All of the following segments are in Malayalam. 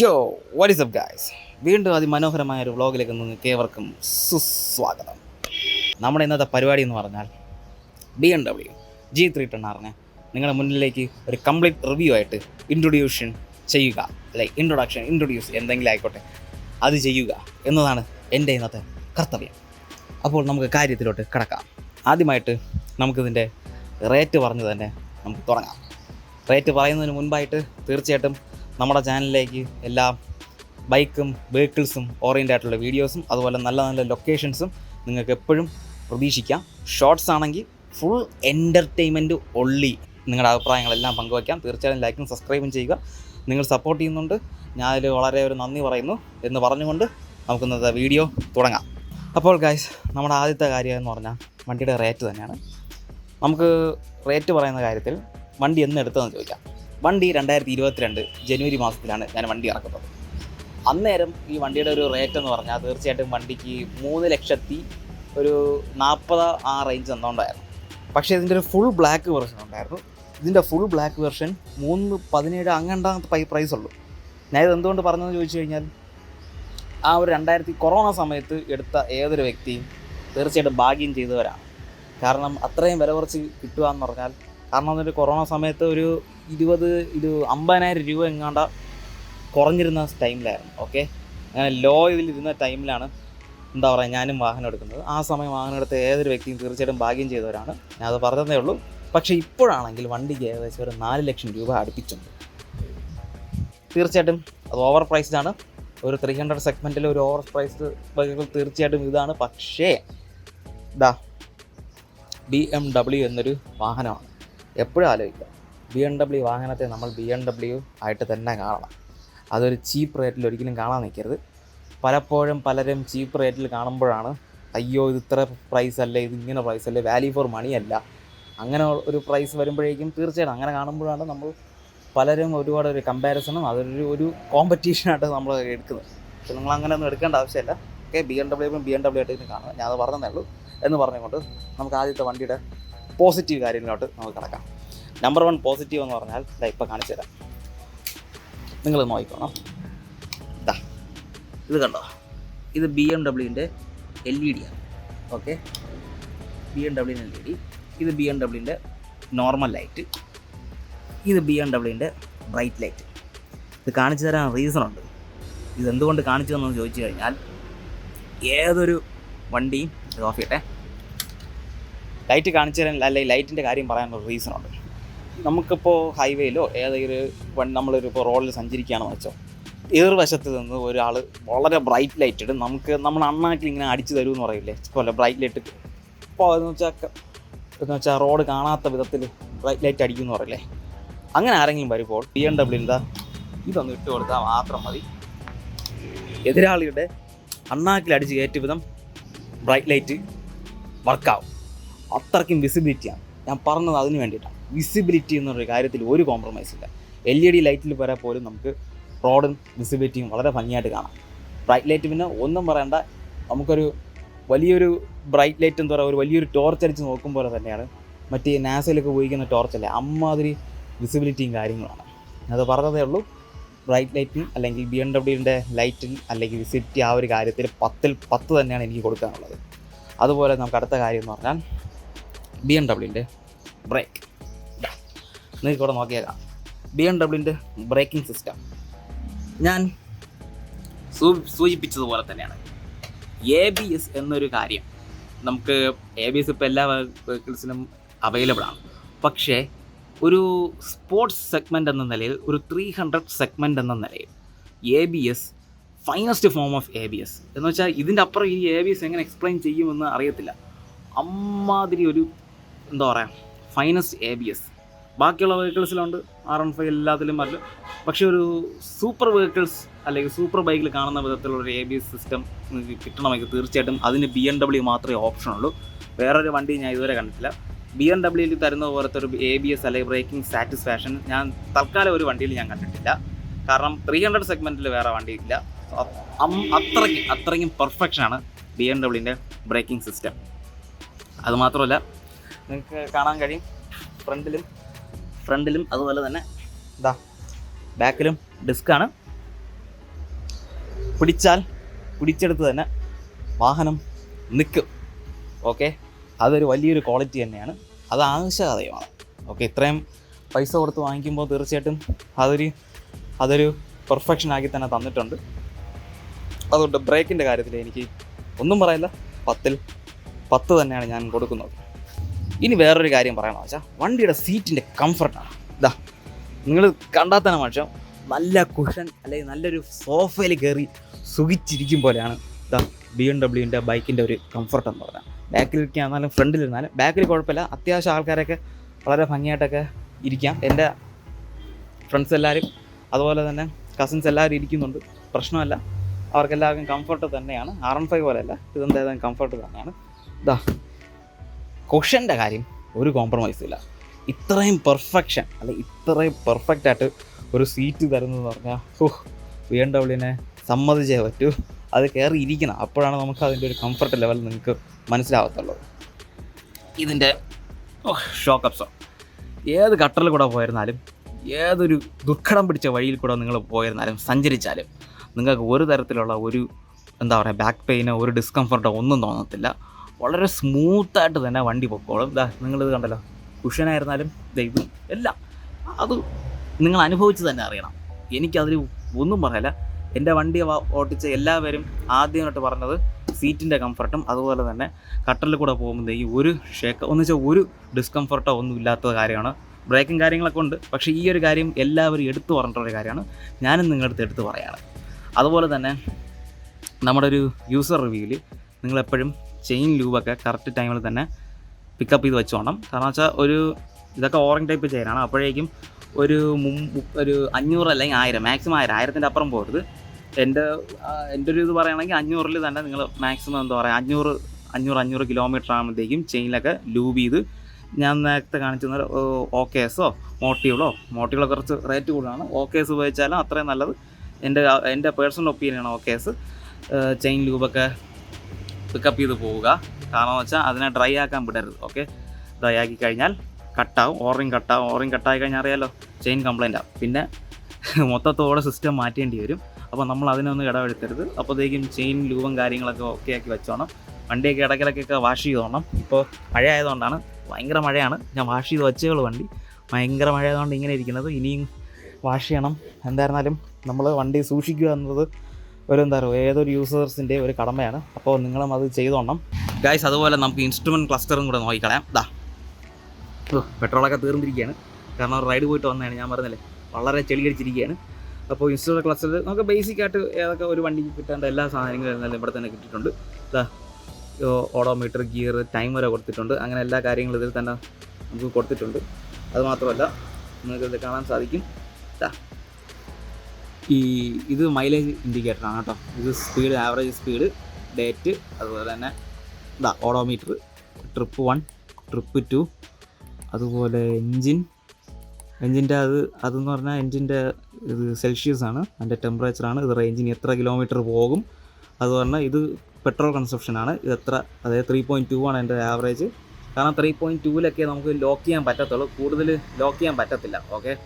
യോ വാട്ട് ഇസ് അപ്പ് ഗായ്സ് വീണ്ടും അതിമനോഹരമായ ഒരു വ്ളോഗിലേക്ക് നിങ്ങൾക്ക് ഏവർക്കും സുസ്വാഗതം. നമ്മുടെ ഇന്നത്തെ പരിപാടി എന്ന് പറഞ്ഞാൽ B M W G three ten ആറിനെ നിങ്ങളുടെ മുന്നിലേക്ക് ഒരു കംപ്ലീറ്റ് റിവ്യൂ ആയിട്ട് ഇൻട്രൊഡ്യൂഷൻ ചെയ്യുക. ലൈക്ക് ഇൻട്രൊഡക്ഷൻ ഇൻട്രൊഡ്യൂസ് എന്തെങ്കിലും ആയിക്കോട്ടെ അത് ചെയ്യുക എന്നതാണ് എന്റെ ഇന്നത്തെ കർത്തവ്യം. അപ്പോൾ നമുക്ക് കാര്യത്തിലോട്ട് കിടക്കാം. ആദ്യമായിട്ട് നമുക്കിതിന്റെ റേറ്റ് പറഞ്ഞു തന്നെ നമുക്ക് തുടങ്ങാം. റേറ്റ് പറയുന്നതിന് മുൻപായിട്ട് തീർച്ചയായിട്ടും നമ്മുടെ ചാനലിലേക്ക് എല്ലാ ബൈക്കും വെഹിക്കിൾസും ഓറിയന്റ് ആയിട്ടുള്ള വീഡിയോസും അതുപോലെ നല്ല നല്ല ലൊക്കേഷൻസും നിങ്ങൾക്ക് എപ്പോഴും പ്രതീക്ഷിക്കാം. ഷോർട്സ് ആണെങ്കിൽ ഫുൾ എന്റർടൈൻമെന്റ് ഒള്ളി നിങ്ങളുടെ അഭിപ്രായങ്ങളെല്ലാം പങ്കുവയ്ക്കാം. തീർച്ചയായും ലൈക്കും സബ്സ്ക്രൈബും ചെയ്യുക. നിങ്ങൾ സപ്പോർട്ട് ചെയ്യുന്നുണ്ട്. ഞാൻ വളരെ ഒരു നന്ദി പറയുന്നു എന്ന് പറഞ്ഞുകൊണ്ട് നമുക്ക് ഇന്നത്തെ വീഡിയോ തുടങ്ങാം. അപ്പോൾ ഗായ്സ് നമ്മുടെ ആദ്യത്തെ കാര്യം എന്ന് പറഞ്ഞാൽ വണ്ടിയുടെ റേറ്റ് തന്നെയാണ്. നമുക്ക് റേറ്റ് പറയുന്ന കാര്യത്തിൽ വണ്ടി എന്ന് എടുത്തതെന്ന് ചോദിക്കാം. വണ്ടി രണ്ടായിരത്തി ഇരുപത്തിരണ്ട് ജനുവരി മാസത്തിലാണ് ഞാൻ വണ്ടി ഇറക്കുന്നത്. അന്നേരം ഈ വണ്ടിയുടെ ഒരു റേറ്റ് എന്ന് പറഞ്ഞാൽ തീർച്ചയായിട്ടും വണ്ടിക്ക് മൂന്ന് ലക്ഷത്തി ഒരു നാൽപ്പത് ആ റേഞ്ച് എന്നുണ്ടായിരുന്നു പക്ഷേ ഇതിന്റെ ഒരു ഫുൾ ബ്ലാക്ക് വെർഷൻ ഉണ്ടായിരുന്നു. ഇതിന്റെ ഫുൾ ബ്ലാക്ക് വെർഷൻ മൂന്ന് പതിനേഴ് അങ്ങണ്ടാമത്തെ പ്രൈസ് ഉള്ളൂ. ഞാൻ ഇത് എന്തുകൊണ്ട് പറഞ്ഞതെന്ന് ചോദിച്ചു കഴിഞ്ഞാൽ ആ ഒരു രണ്ടായിരത്തി കൊറോണ സമയത്ത് എടുത്ത ഏതൊരു വ്യക്തിയും തീർച്ചയായിട്ടും ഭാഗ്യം ചെയ്തവരാണ്. കാരണം അത്രയും വില കുറച്ച് കിട്ടുക എന്ന് പറഞ്ഞാൽ കാരണം എന്നിട്ട് കൊറോണ സമയത്ത് ഒരു ഇരുപത് ഇത് അമ്പതിനായിരം രൂപ എങ്ങാണ്ട കുറഞ്ഞിരുന്ന ടൈമിലായിരുന്നു ഓക്കെ? അങ്ങനെ ലോ ഇതിലിരുന്ന ടൈമിലാണ് എന്താ പറയുക ഞാനും വാഹനം എടുക്കുന്നത്. ആ സമയം വാഹനം എടുത്ത ഏതൊരു വ്യക്തിയും തീർച്ചയായിട്ടും ഭാഗ്യം ചെയ്തവരാണ്. ഞാൻ അത് പറഞ്ഞതേ ഉള്ളൂ. പക്ഷേ ഇപ്പോഴാണെങ്കിൽ വണ്ടിക്ക് ഏകദേശം ഒരു നാല് ലക്ഷം രൂപ അടുപ്പിച്ചുണ്ട് തീർച്ചയായിട്ടും അത് ഓവർ പ്രൈസ്ഡ് ആണ്. ഒരു ത്രീ ഹൺഡ്രഡ് സെഗ്മെന്റിൽ ഒരു ഓവർ പ്രൈസ്ഡ് ബൈക്കുകൾ തീർച്ചയായിട്ടും ഇതാണ്. പക്ഷേ ഇതാ ബി എം ഡബ്ല്യു എന്നൊരു വാഹനമാണ്. എപ്പോഴും ആലോചിക്കുക ബി എം ഡബ്ല്യു വാഹനത്തെ നമ്മൾ ബി എം ഡബ്ല്യു ആയിട്ട് തന്നെ കാണണം. അതൊരു ചീപ്പ് റേറ്റിൽ ഒരിക്കലും കാണാൻ നിൽക്കരുത്. പലപ്പോഴും പലരും ചീപ്പ് റേറ്റിൽ കാണുമ്പോഴാണ് അയ്യോ ഇത് ഇത്ര പ്രൈസ് അല്ലേ? ഇത് ഇങ്ങനെ പ്രൈസ് അല്ലേ? വാല്യൂ ഫോർ മണി അല്ല. അങ്ങനെ ഒരു പ്രൈസ് വരുമ്പോഴേക്കും തീർച്ചയായിട്ടും അങ്ങനെ കാണുമ്പോഴാണ് നമ്മൾ പലരും ഒരുപാട് ഒരു കമ്പാരിസണും അതൊരു ഒരു കോമ്പറ്റീഷനായിട്ട് നമ്മൾ എടുക്കുന്നത്. പക്ഷെ നിങ്ങൾ അങ്ങനെ ഒന്നും എടുക്കേണ്ട ആവശ്യമില്ല. Okay B M W B M W ആയിട്ട് കാണുക ഞാൻ അത് പറഞ്ഞതേ ഉള്ളൂ എന്ന് പറഞ്ഞുകൊണ്ട് നമുക്ക് ആദ്യത്തെ വണ്ടിയുടെ പോസിറ്റീവ് കാര്യങ്ങളിലോട്ട് നമുക്ക് കിടക്കാം. നമ്പർ വൺ പോസിറ്റീവ് എന്ന് പറഞ്ഞാൽ ഇതാ ഇപ്പോൾ കാണിച്ചു തരാം. നിങ്ങൾ നോക്കിക്കോണം. ഇതാ ഇത് കണ്ടോ? ഇത് ബി എം ഡബ്ല്യുവിന്റെ എൽ ഇ ഡി ആണ്. ഓക്കെ ബി എം ഡബ്ല്യുവിന്റെ എൽ ഇ ഡി ഇത് ബി എം ഡബ്ല്യുവിന്റെ നോർമൽ ലൈറ്റ് ഇത് ബി എം ഡബ്ല്യുവിന്റെ ബ്രൈറ്റ് ലൈറ്റ് ഇത് കാണിച്ചു തരാൻ റീസൺ ഉണ്ട്. ഇത് എന്തുകൊണ്ട് കാണിച്ചു തന്നെന്ന് ചോദിച്ചു കഴിഞ്ഞാൽ ഏതൊരു വണ്ടിയും ഇത് ഓഫ് ചെയ്യട്ടെ. ലൈറ്റ് കാണിച്ചു തരാൻ അല്ലെങ്കിൽ ലൈറ്റിന്റെ കാര്യം പറയാനുള്ള റീസൺ ഉണ്ട്. നമുക്കിപ്പോൾ ഹൈവേയിലോ ഏതെങ്കിലും വണ്ടി നമ്മളൊരു ഇപ്പോൾ റോഡിൽ സഞ്ചരിക്കുകയാണെന്ന് വെച്ചോ എതിർവശത്ത് നിന്ന് ഒരാൾ വളരെ ബ്രൈറ്റ് ലൈറ്റ് ഇടും. നമുക്ക് നമ്മൾ അണ്ണാക്കിൽ ഇങ്ങനെ അടിച്ചു തരുമെന്ന് പറയില്ലേ? പോലെ ബ്രൈറ്റ് ലൈറ്റ് ഇപ്പോൾ എന്ന് വെച്ചാൽ എന്ന് വെച്ചാൽ റോഡ് കാണാത്ത വിധത്തിൽ ബ്രൈറ്റ് ലൈറ്റ് അടിക്കുമെന്ന് പറയില്ലേ? അങ്ങനെ ആരെങ്കിലും വരുമ്പോൾ ബി എം ഡബ്ല്യു എന്താ ഇതൊന്ന് ഇട്ട് കൊടുത്താൽ മാത്രം മതി. എതിരാളിയുടെ അണ്ണാക്കിൽ അടിച്ച് കയറ്റ വിധം ബ്രൈറ്റ് ലൈറ്റ് വർക്കാവും അത്രയ്ക്കും വിസിബിലിറ്റിയാണ് ഞാൻ പറഞ്ഞത് അതിന് വേണ്ടിയിട്ടാണ്. വിസിബിലിറ്റി എന്നൊരു കാര്യത്തിൽ ഒരു കോംപ്രമൈസ് ഇല്ല. എൽ ഇ ഡി ലൈറ്റിൽ വരെ പോലും നമുക്ക് റോഡും വിസിബിലിറ്റിയും വളരെ ഭംഗിയായിട്ട് കാണാം. ബ്രൈറ്റ് ലൈറ്റ് പിന്നെ ഒന്നും പറയണ്ട. നമുക്കൊരു വലിയൊരു ബ്രൈറ്റ് ലൈറ്റ് എന്ന് പറയുക ഒരു വലിയൊരു ടോർച്ച് അടിച്ച് നോക്കും തന്നെയാണ്. മറ്റേ നാസയിലൊക്കെ ഉപയോഗിക്കുന്ന ടോർച്ചല്ലേ അമ്മാതിരി വിസിബിലിറ്റിയും കാര്യങ്ങളാണ് അത് പറഞ്ഞതേ ഉള്ളൂ. ബ്രൈറ്റ് ലൈറ്റിന് അല്ലെങ്കിൽ ബി എം ഡബ്ല്യുവിന്റെ ലൈറ്റിൽ അല്ലെങ്കിൽ വിസിബിലിറ്റി ആ ഒരു കാര്യത്തിൽ പത്തിൽ പത്ത് തന്നെയാണ് എനിക്ക് കൊടുക്കാനുള്ളത്. അതുപോലെ നമുക്ക് അടുത്ത കാര്യം എന്ന് പറഞ്ഞാൽ ബി എം ഡബ്ല്യുവിന്റെ ബ്രേക്ക് നിങ്ങൾക്ക് ഇവിടെ നോക്കിയേക്കാം. ബി എം ഡബ്ല്യുവിന്റെ ബ്രേക്കിംഗ് സിസ്റ്റം ഞാൻ സൂചിപ്പിച്ചതുപോലെ തന്നെയാണ്. എ ബി എസ് എന്നൊരു കാര്യം നമുക്ക് എ ബി എസ് ഇപ്പോൾ എല്ലാ വെഹിക്കിൾസിനും അവൈലബിൾ ആണ്. പക്ഷേ ഒരു സ്പോർട്സ് സെഗ്മെന്റ് എന്ന നിലയിൽ ഒരു ത്രീ ഹൺഡ്രഡ് സെഗ്മെന്റ് എന്ന നിലയിൽ A B S finest form of A B S എന്ന് വെച്ചാൽ ഇതിന്റെ അപ്പുറം ഈ എ ബി എസ് എങ്ങനെ എക്സ്പ്ലെയിൻ ചെയ്യുമെന്ന് അറിയത്തില്ല. അമ്മാതിരി ഒരു എന്താ പറയുക ഫൈനസ്റ്റ് എ ബി എസ് ബാക്കിയുള്ള വെഹിക്കിൾസിലുണ്ട് ആർ വൺ ഫൈവ് എല്ലാത്തിലും അല്ല. പക്ഷേ ഒരു സൂപ്പർ വെഹിക്കിൾസ് അല്ലെങ്കിൽ സൂപ്പർ ബൈക്കിൽ കാണുന്ന വിധത്തിലുള്ള ഒരു എ ബി എസ് സിസ്റ്റം നിങ്ങൾക്ക് കിട്ടണമെങ്കിൽ തീർച്ചയായിട്ടും അതിന് ബി എം ഡബ്ല്യു മാത്രമേ ഓപ്ഷൻ ഉള്ളൂ. വേറൊരു വണ്ടി ഞാൻ ഇതുവരെ കണ്ടിട്ടില്ല. ബി എം ഡബ്ല്യൂയിൽ തരുന്ന പോലത്തെ ഒരു എ ബി എസ് അല്ലെങ്കിൽ ബ്രേക്കിംഗ് സാറ്റിസ്ഫാക്ഷൻ ഞാൻ തൽക്കാലം ഒരു വണ്ടിയിൽ ഞാൻ കണ്ടിട്ടില്ല. കാരണം ത്രീ ഹൺഡ്രഡ് സെഗ്മെന്റിൽ വേറെ വണ്ടിയില്ല അത്രയ്ക്കും അത്രയ്ക്കും പെർഫെക്ഷനാണ് ബി എം ഡബ്ല്യൂന്റെ ബ്രേക്കിംഗ് സിസ്റ്റം അതുമാത്രമല്ല നിങ്ങൾക്ക് കാണാൻ കഴിയും. ഫ്രണ്ടിലും ഫ്രണ്ടിലും അതുപോലെ തന്നെ ഇതാ ബാക്കിലും ഡിസ്ക്കാണ് പിടിച്ചാൽ പിടിച്ചെടുത്ത് തന്നെ വാഹനം നിൽക്കും. ഓക്കെ അതൊരു വലിയൊരു ക്വാളിറ്റി തന്നെയാണ്. അത് ആവശ്യകതയുമാണ്. ഓക്കെ ഇത്രയും പൈസ കൊടുത്ത് വാങ്ങിക്കുമ്പോൾ തീർച്ചയായിട്ടും അതൊരു അതൊരു പെർഫെക്ഷൻ ആക്കി തന്നെ തന്നിട്ടുണ്ട്. അതുകൊണ്ട് ബ്രേക്കിന്റെ കാര്യത്തിൽ എനിക്ക് ഒന്നും പറയില്ല. പത്തിൽ പത്ത് തന്നെയാണ് ഞാൻ കൊടുക്കുന്നത്. ഇനി വേറൊരു കാര്യം പറയണമെന്ന് വെച്ചാൽ വണ്ടിയുടെ സീറ്റിന്റെ കംഫർട്ടാണ് ഇതാ നിങ്ങൾ കണ്ടാൽ തന്നെ മനുഷ്യൻ നല്ല കുഷൻ അല്ലെങ്കിൽ നല്ലൊരു സോഫയിൽ കയറി സുഖിച്ചിരിക്കും പോലെയാണ് ഇതാ ബി എം ഡബ്ല്യുവിന്റെ ബൈക്കിന്റെ ഒരു കംഫർട്ട് എന്ന് പറഞ്ഞാൽ. ബാക്കിലിരിക്കാന്നാലും ഫ്രണ്ടിലിരുന്നാലും ബാക്കിൽ കുഴപ്പമില്ല. അത്യാവശ്യം ആൾക്കാരൊക്കെ വളരെ ഭംഗിയായിട്ടൊക്കെ ഇരിക്കാം. എന്റെ ഫ്രണ്ട്സ് എല്ലാവരും അതുപോലെ തന്നെ കസിൻസ് എല്ലാവരും ഇരിക്കുന്നുണ്ട്. പ്രശ്നമല്ല. അവർക്കെല്ലാവർക്കും കംഫർട്ട് തന്നെയാണ്. ആർ എൻ ഫൈവ് പോലെയല്ല. ഇതെന്തായാലും കംഫർട്ട് തന്നെയാണ്. ഇതാ കുഷന്റെ കാര്യം ഒരു കോംപ്രമൈസും ഇല്ല. ഇത്രയും പെർഫെക്ഷൻ അല്ലെ ഇത്രയും പെർഫെക്റ്റ് ആയിട്ട് ഒരു സീറ്റ് തരുന്നതെന്ന് പറഞ്ഞാൽ ഓഹ് വി എം ഡബ്ല്യുവിനെ സമ്മതിച്ചേ പറ്റൂ. അത് കയറി ഇരിക്കണം അപ്പോഴാണ് നമുക്ക് അതിന്റെ ഒരു കംഫർട്ട് ലെവൽ നിങ്ങൾക്ക് മനസ്സിലാവത്തുള്ളത് ഇതിന്റെ ഷോക്ക് അപ്സോ ഏത് കട്ടറിൽ കൂടെ പോയിരുന്നാലും ഏതൊരു ദുർഘടം പിടിച്ച വഴിയിൽ കൂടെ നിങ്ങൾ പോയിരുന്നാലും സഞ്ചരിച്ചാലും നിങ്ങൾക്ക് ഒരു തരത്തിലുള്ള ഒരു എന്താ പറയുക ബാക്ക് പെയിനോ ഒരു ഡിസ്കംഫർട്ടോ ഒന്നും തോന്നത്തില്ല. വളരെ സ്മൂത്തായിട്ട് തന്നെ വണ്ടി പൊക്കോളും. ഇതാ നിങ്ങളിത് കണ്ടല്ലോ. കുഷനായിരുന്നാലും ദൈവം എല്ലാം അത് നിങ്ങൾ അനുഭവിച്ച് തന്നെ അറിയണം. എനിക്കതിൽ ഒന്നും പറയല്ല. എന്റെ വണ്ടി ഓട്ടിച്ച എല്ലാവരും ആദ്യമായിട്ട് പറഞ്ഞത് സീറ്റിന്റെ കംഫർട്ടും അതുപോലെ തന്നെ കട്ടറിൽ കൂടെ ഈ ഒരു ഷേക്ക് എന്ന് വെച്ചാൽ ഒരു ഡിസ്കംഫർട്ടോ ഒന്നും ഇല്ലാത്ത കാര്യമാണ്. ബ്രേക്കും കാര്യങ്ങളൊക്കെ ഉണ്ട്. പക്ഷേ ഈ ഒരു കാര്യം എല്ലാവരും എടുത്തു പറഞ്ഞിട്ടൊരു കാര്യമാണ്. ഞാനും നിങ്ങളുടെ അടുത്ത് എടുത്ത് പറയാണ് അതുപോലെ തന്നെ നമ്മുടെ ഒരു യൂസർ റിവ്യൂവിൽ നിങ്ങളെപ്പോഴും ചെയിൻ ലൂബൊക്കെ കറക്റ്റ് ടൈമിൽ തന്നെ പിക്കപ്പ് ചെയ്ത് വെച്ചോണം. കാരണം വെച്ചാൽ ഒരു ഇതൊക്കെ ഓറഞ്ച് ടൈപ്പ് ചെയിനാണ്. അപ്പോഴേക്കും ഒരു ഒരു അഞ്ഞൂറ് അല്ലെങ്കിൽ ആയിരം മാക്സിമം ആയിരം ആയിരത്തിന്റെ അപ്പുറം പോകരുത് എന്റെ എന്റെ ഒരു ഇത് പറയുകയാണെങ്കിൽ അഞ്ഞൂറിൽ തന്നെ നിങ്ങൾ മാക്സിമം എന്താ പറയുക അഞ്ഞൂറ് അഞ്ഞൂറ് അഞ്ഞൂറ് കിലോമീറ്റർ ആകുമ്പോഴത്തേക്കും ചെയിനിലൊക്കെ ലൂബ് ചെയ്ത് ഞാൻ നേരത്തെ കാണിച്ചു തന്ന ഓക്കെ എസോ മോട്ടീവളോ മോട്ടീവളോ കുറച്ച് റേറ്റ് കൂടുതലാണ്. ഓക്കേസ് ഉപയോഗിച്ചാലും അത്രയും നല്ലത്. എന്റെ എന്റെ പേഴ്സണൽ ഒപ്പീനിയനാണ് ഓക്കേസ്. ചെയിൻ ലൂബൊക്കെ പിക്കപ്പ് ചെയ്ത് പോവുക. കാരണം വെച്ചാൽ അതിനെ ഡ്രൈ ആക്കാൻ വിടരുത് ഓക്കെ ഡ്രൈ ആക്കി കഴിഞ്ഞാൽ കട്ടാവും ഓറിങ് കട്ടാവും ഓറിങ് കട്ടായി കഴിഞ്ഞാൽ അറിയാലോ ചെയിൻ കംപ്ലൈന്റ് ആവും. പിന്നെ മൊത്തത്തോടെ സിസ്റ്റം മാറ്റേണ്ടി വരും. അപ്പോൾ നമ്മൾ അതിനൊന്നും ഇടവെടുത്തരുത് അപ്പോഴത്തേക്കും ചെയിൻ ലൂവും കാര്യങ്ങളൊക്കെ ഓക്കെ ആക്കി വെച്ചോണം. വണ്ടിയൊക്കെ ഇടയ്ക്കിടയ്ക്കൊക്കെ വാഷ് ചെയ്തോണം. ഇപ്പോൾ മഴ ആയതുകൊണ്ടാണ് ഭയങ്കര മഴയാണ്. ഞാൻ വാഷ് ചെയ്ത് വെച്ചുകൊള്ളു വണ്ടി. ഭയങ്കര മഴ ആയതുകൊണ്ട് ഇങ്ങനെ ഇരിക്കുന്നത്. ഇനിയും വാഷ് ചെയ്യണം. എന്തായിരുന്നാലും നമ്മൾ വണ്ടി സൂക്ഷിക്കുക എന്നത് ഒരു എന്താ പറയുക ഏതൊരു യൂസേഴ്സിന്റെ ഒരു കടമയാണ്. അപ്പോൾ നിങ്ങളും അത് ചെയ്തോണം. ഗായ്സ് അതുപോലെ നമുക്ക് ഇൻസ്ട്രുമെന്റ് ക്ലസ്റ്ററും കൂടെ നോക്കിക്കളയാം. ദാ. പെട്രോളൊക്കെ തീർന്നിരിക്കുകയാണ്. കാരണം റൈഡ് പോയിട്ട് വന്നതാണ്. ഞാൻ പറഞ്ഞില്ലേ വളരെ ചെളിയടിച്ചിരിക്കുകയാണ്. അപ്പോൾ ഇൻസ്ട്രുമെന്റ് ക്ലസ്റ്ററിൽ നമുക്ക് ബേസിക് ആയിട്ട് ഏതൊക്കെ ഒരു വണ്ടിക്ക് കിട്ടേണ്ട എല്ലാ സാധനങ്ങളും എന്നാലും ഇവിടെ തന്നെ കിട്ടിയിട്ടുണ്ട്. ഇതാ ഓഡോമീറ്റർ ഗിയർ ടൈം വരെ കൊടുത്തിട്ടുണ്ട്. അങ്ങനെ എല്ലാ കാര്യങ്ങളും ഇതിൽ തന്നെ നമുക്ക് കൊടുത്തിട്ടുണ്ട്. അതുമാത്രമല്ല നിങ്ങൾക്ക് ഇത് കാണാൻ സാധിക്കും. ദാ. ഈ ഇത് മൈലേജ് ഇൻഡിക്കേറ്ററാണ് കേട്ടോ. ഇത് സ്പീഡ് ആവറേജ് സ്പീഡ് ഡേറ്റ് അതുപോലെ തന്നെ ഇതാ odometer trip one trip two അതുപോലെ എൻജിൻ എൻജിന്റെ അത് അതെന്ന് പറഞ്ഞാൽ എൻജിന്റെ ഇത് സെൽഷ്യസ് ആണ്. അതിന്റെ ടെമ്പറേച്ചറാണ് ഇത് റേഞ്ചിന് എത്ര കിലോമീറ്റർ പോകും? അത് പറഞ്ഞാൽ ഇത് പെട്രോൾ കൺസപ്ഷൻ ആണ്. ഇത് എത്ര അതായത് ത്രീ പോയിന്റ് ടു ആണ് എന്റെ ആവറേജ് കാരണം ത്രീ പോയിന്റ് ടൂവിലൊക്കെ നമുക്ക് ലോക്ക് ചെയ്യാൻ പറ്റത്തുള്ളൂ. കൂടുതൽ ലോക്ക് ചെയ്യാൻ പറ്റത്തില്ല. ഓക്കെ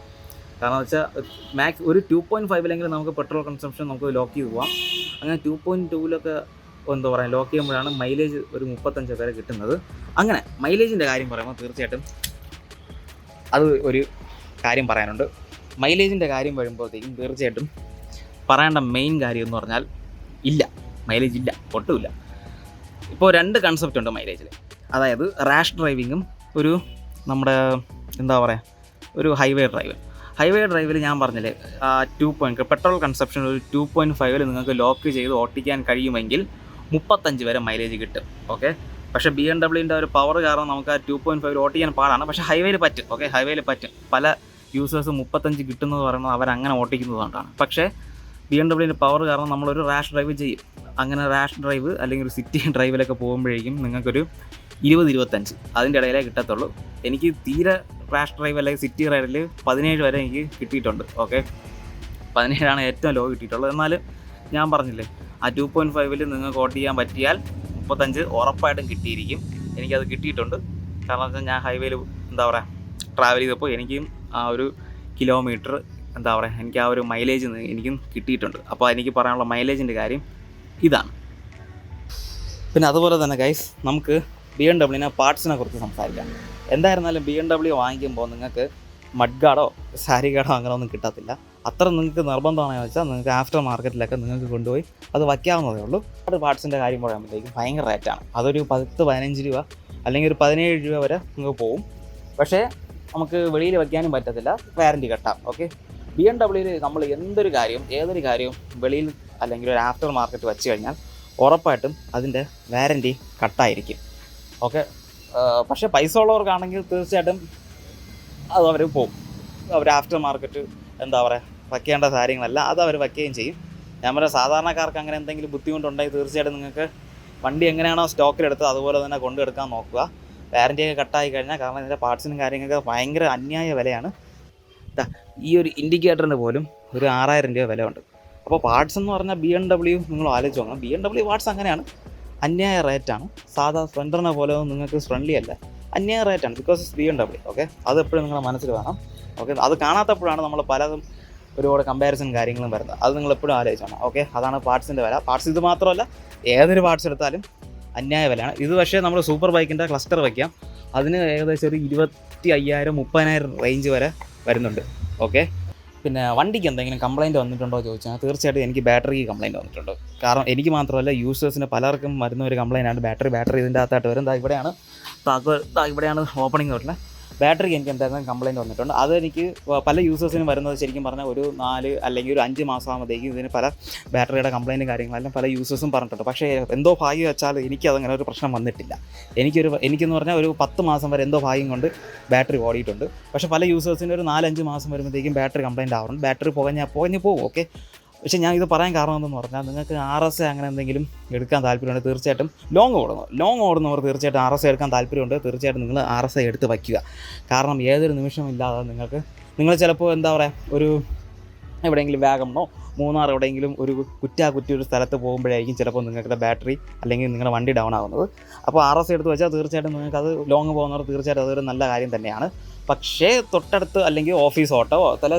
കാരണം വെച്ചാൽ മാക്സ് ഒരു ടു പോയിന്റ് ഫൈവിലെങ്കിലും നമുക്ക് പെട്രോൾ കൺസംഷൻ നമുക്ക് ലോക്ക് ചെയ്ത് പോവാം. അങ്ങനെ ടു പോയിന്റ് ടൂവിലൊക്കെ എന്താ പറയുക ലോക്ക് ചെയ്യുമ്പോഴാണ് മൈലേജ് ഒരു മുപ്പത്തഞ്ച് വരെ കിട്ടുന്നത്. അങ്ങനെ മൈലേജിന്റെ കാര്യം പറയുമ്പോൾ തീർച്ചയായിട്ടും അത് ഒരു കാര്യം പറയാനുണ്ട്. മൈലേജിന്റെ കാര്യം വരുമ്പോഴത്തേക്കും തീർച്ചയായിട്ടും പറയേണ്ട മെയിൻ കാര്യം എന്ന് പറഞ്ഞാൽ ഇല്ല. മൈലേജ് ഇല്ല ഒട്ടുമില്ല. ഇപ്പോൾ രണ്ട് കൺസെപ്റ്റ് ഉണ്ട് മൈലേജിൽ അതായത് റാഷ് ഡ്രൈവിങ്ങും ഒരു നമ്മുടെ എന്താ പറയുക ഒരു ഹൈവേ ഡ്രൈവ് ഹൈവേ ഡ്രൈവിൽ ഞാൻ പറഞ്ഞില്ലേ ടു പോയിന്റ് പെട്രോൾ കൺസപ്ഷൻ ഒരു ടു പോയിന്റ് ഫൈവിൽ നിങ്ങൾക്ക് ലോക്ക് ചെയ്ത് ഓട്ടിക്കാൻ കഴിയുമെങ്കിൽ മുപ്പത്തഞ്ച് വരെ മൈലേജ് കിട്ടും ഓക്കെ പക്ഷേ ബി എം ഡബ്ല്യൂന്റെ ഒരു പവർ കാരണം നമുക്ക് ആ ടു പോയിന്റ് ഫൈവിൽ ഓട്ടിക്കാൻ പാടാണ്. പക്ഷേ ഹൈവേയിൽ പറ്റും ഓക്കെ ഹൈവേയിൽ പറ്റും. പല യൂസേഴ്സ് മുപ്പത്തഞ്ച് കിട്ടുന്നത് പറയുന്നത് അവരങ്ങനെ ഓട്ടിക്കുന്നത് കൊണ്ടാണ്. പക്ഷേ ബി എം ഡബ്ല്യൂന്റെ പവർ കാരണം നമ്മളൊരു റാഷ് ഡ്രൈവ് ചെയ്യും. അങ്ങനെ റാഷ് ഡ്രൈവ് അല്ലെങ്കിൽ ഒരു സിറ്റി ഡ്രൈവിലൊക്കെ പോകുമ്പോഴേക്കും നിങ്ങൾക്കൊരു ഇരുപത് ഇരുപത്തഞ്ച്. അതിന്റെ ഇടയിലേ കിട്ടത്തുള്ളൂ. എനിക്ക് തീരെ റാഷ് ഡ്രൈവ് അല്ലെങ്കിൽ സിറ്റി റൈഡിൽ പതിനേഴ് വരെ എനിക്ക് കിട്ടിയിട്ടുണ്ട് ഓക്കെ പതിനേഴാണ് ഏറ്റവും ലോ കിട്ടിയിട്ടുള്ളത്. എന്നാൽ ഞാൻ പറഞ്ഞില്ലേ ആ ടു പോയിന്റ് ഫൈവിൽ നിങ്ങൾക്ക് ഓട്ട് ചെയ്യാൻ പറ്റിയാൽ മുപ്പത്തഞ്ച് ഉറപ്പായിട്ടും കിട്ടിയിരിക്കും. എനിക്കത് കിട്ടിയിട്ടുണ്ട്. കാരണം വെച്ചാൽ ഞാൻ ഹൈവേയിൽ എന്താ പറയുക ട്രാവൽ ചെയ്തപ്പോൾ എനിക്കും ആ ഒരു കിലോമീറ്റർ എന്താ പറയുക എനിക്ക് ആ ഒരു മൈലേജ് എനിക്കും കിട്ടിയിട്ടുണ്ട്. അപ്പോൾ എനിക്ക് പറയാനുള്ള മൈലേജിന്റെ കാര്യം ഇതാണ്. പിന്നെ അതുപോലെ തന്നെ ഗൈസ് നമുക്ക് ബി എം ഡബ്ല്യൂവിനെ പാർട്സിനെ കുറിച്ച് സംസാരിക്കാം. എന്തായിരുന്നാലും ബി എം ഡബ്ല്യു വാങ്ങിക്കുമ്പോൾ നിങ്ങൾക്ക് മഡ് ഗാർഡോ സാരി ഗാർഡോ അങ്ങനെ ഒന്നും കിട്ടത്തില്ല. അത്ര നിങ്ങൾക്ക് നിർബന്ധമാണെന്ന് വെച്ചാൽ നിങ്ങൾക്ക് ആഫ്റ്റർ മാർക്കറ്റിലൊക്കെ നിങ്ങൾക്ക് കൊണ്ടുപോയി അത് വയ്ക്കാവുന്നതേ ഉള്ളൂ. അത് പാർട്സിന്റെ കാര്യം പറയുമ്പോഴത്തേക്കും ഭയങ്കര റേറ്റാണ് അതൊരു പത്ത് പതിനഞ്ച് രൂപ അല്ലെങ്കിൽ ഒരു പതിനേഴ് രൂപ വരെ നിങ്ങൾക്ക് പോകും പക്ഷേ നമുക്ക് വെളിയിൽ വയ്ക്കാനും പറ്റത്തില്ല. വാറന്റി കെട്ടാം. ഓക്കെ ബി എം ഡബ്ല്യൂയിൽ നമ്മൾ എന്തൊരു കാര്യം ഏതൊരു കാര്യവും വെളിയിൽ അല്ലെങ്കിൽ ഒരു ആഫ്റ്റർ മാർക്കറ്റ് വെച്ച് കഴിഞ്ഞാൽ ഉറപ്പായിട്ടും അതിന്റെ വാറന്റി കട്ടായിരിക്കും. ഓക്കെ. പക്ഷേ പൈസ ഉള്ളവർക്കാണെങ്കിൽ തീർച്ചയായിട്ടും അത് അവർ പോകും അവർ ആഫ്റ്റർ മാർക്കറ്റ് എന്താ പറയുക വയ്ക്കേണ്ട കാര്യങ്ങളല്ല അത് അവർ വയ്ക്കുകയും ചെയ്യും. ഞാൻ പറയാം സാധാരണക്കാർക്ക് അങ്ങനെ എന്തെങ്കിലും ബുദ്ധിമുട്ടുണ്ടെങ്കിൽ തീർച്ചയായിട്ടും നിങ്ങൾക്ക് വണ്ടി എങ്ങനെയാണോ സ്റ്റോക്കിലെടുത്തത് അതുപോലെ തന്നെ കൊണ്ടെടുക്കാൻ നോക്കുക. വാറന്റി ഒക്കെ കട്ടായി കഴിഞ്ഞാൽ കാരണം ഇതിന്റെ പാർട്സിനും കാര്യങ്ങളൊക്കെ ഭയങ്കര അന്യായ വിലയാണ്. ഈ ഒരു ഇൻഡിക്കേറ്ററിന് പോലും ഒരു ആറായിരം രൂപ വിലയുണ്ട്. അപ്പോൾ പാർട്സ് എന്ന് പറഞ്ഞാൽ ബി എം ഡബ്ല്യു നിങ്ങൾ ആലോചിച്ച് നോക്കണം. ബി എം ഡബ്ല്യു പാർട്സ് അങ്ങനെയാണ്. അന്യായ റേറ്റാണ് സാധാ സ്പ്ലെൻഡറിനെ പോലെ നിങ്ങൾക്ക് ഫ്രണ്ട്ലി അല്ല. അന്യായ റേറ്റാണ് because B M W okay അത് എപ്പോഴും നിങ്ങളുടെ മനസ്സിൽ വേണം ഓക്കെ അത് കാണാത്തപ്പോഴാണ് നമ്മൾ പലതും ഒരുപാട് കമ്പാരിസൺ കാര്യങ്ങളും വരുന്നത്. അത് നിങ്ങൾ എപ്പോഴും ആലോചിച്ചാണ് ഓക്കെ അതാണ് പാർട്സിന്റെ വില. പാർട്സ് ഇത് മാത്രമല്ല ഏതൊരു പാർട്സ് എടുത്താലും അന്യായ വിലയാണ്. ഇത് പക്ഷേ നമ്മൾ സൂപ്പർ ബൈക്കിന്റെ ക്ലസ്റ്റർ വയ്ക്കാം അതിന് ഏകദേശം ഒരു ഇരുപത്തി അയ്യായിരം മുപ്പതിനായിരം റേഞ്ച് വരെ വരുന്നുണ്ട് ഓക്കെ പിന്നെ വണ്ടിക്ക് എന്തെങ്കിലും കംപ്ലൈന്റ് വന്നിട്ടുണ്ടോ ചോദിച്ചാൽ തീർച്ചയായിട്ടും എനിക്ക് ബാറ്ററിക്ക് കംപ്ലൈന്റ് വന്നിട്ടുണ്ട്. കാരണം എനിക്ക് മാത്രമല്ല യൂസേഴ്സിന് പലർക്കും വരുന്ന ഒരു കംപ്ലയിന്റ് ആണ്. ബാറ്ററി ബാറ്ററി ഇതിന്റെ അകത്തായിട്ട് വരും ദാ ഇവിടെയാണ്. താക്കോൽ ദാ ഇവിടെയാണ് ഓപ്പണിംഗ് തൊട്ടുള്ളത് ബാറ്ററിക്ക് എനിക്ക് എന്തായാലും കംപ്ലയിന്റ് വന്നിട്ടുണ്ട്. അതെനിക്ക് പല യൂസേഴ്സിനും വരുന്നത് ശരിക്കും പറഞ്ഞാൽ ഒരു നാല് അല്ലെങ്കിൽ ഒരു അഞ്ച് മാസമാകുമ്പോഴത്തേക്കും ഇതിന് പല ബാറ്ററിയുടെ കംപ്ലയിന്റ് കാര്യങ്ങളെല്ലാം പല യൂസേഴ്സും പറഞ്ഞിട്ടുണ്ട്. പക്ഷേ എന്തോ ഭാഗ്യം വെച്ചാൽ എനിക്ക് അതങ്ങനെ ഒരു പ്രശ്നം വന്നിട്ടില്ല. എനിക്കൊരു എനിക്കെന്ന് പറഞ്ഞാൽ ഒരു പത്ത് മാസം വരെ എന്തോ ഭാഗ്യം കൊണ്ട് ബാറ്ററി ഓടിയിട്ടുണ്ട്. പക്ഷേ പല യൂസേഴ്സിന്റെ ഒരു നാലഞ്ച് മാസം വരുമ്പോഴത്തേക്കും ബാറ്ററി കംപ്ലയിന്റ് ആവുന്നുണ്ട് ബാറ്ററി പുകഞ്ഞാൽ പുകഞ്ഞ് പോകും ഓക്കെ പക്ഷേ ഞാൻ ഇത് പറയാൻ കാരണം എന്തെന്ന് പറഞ്ഞാൽ നിങ്ങൾക്ക് ആർ എസ് അങ്ങനെ എന്തെങ്കിലും എടുക്കാൻ താല്പര്യമുണ്ട് തീർച്ചയായിട്ടും ലോങ് ഓടുന്നു. ലോങ് ഓടുന്നവർ തീർച്ചയായിട്ടും ആർ എസ് എടുക്കാൻ താല്പര്യമുണ്ട്. തീർച്ചയായിട്ടും നിങ്ങൾ ആർ എസ് എടുത്ത് വയ്ക്കുക. കാരണം ഏതൊരു നിമിഷം ഇല്ലാതെ നിങ്ങൾക്ക് നിങ്ങൾ ചിലപ്പോൾ എന്താ പറയുക ഒരു എവിടെയെങ്കിലും വാഗമണോ മൂന്നാർ എവിടെയെങ്കിലും ഒരു കുറ്റാ കുറ്റി ഒരു സ്ഥലത്ത് പോകുമ്പോഴായിരിക്കും ചിലപ്പോൾ നിങ്ങളുടെ ബാറ്ററി അല്ലെങ്കിൽ നിങ്ങളുടെ വണ്ടി ഡൗൺ ആകുന്നത് അപ്പോൾ ആർ എസ് എടുത്ത് വെച്ചാൽ തീർച്ചയായിട്ടും നിങ്ങൾക്ക് അത് ലോങ് പോകുന്നവർ തീർച്ചയായിട്ടും അതൊരു നല്ല കാര്യം തന്നെയാണ്. പക്ഷേ തൊട്ടടുത്ത് അല്ലെങ്കിൽ ഓഫീസ് ഓട്ടോ തല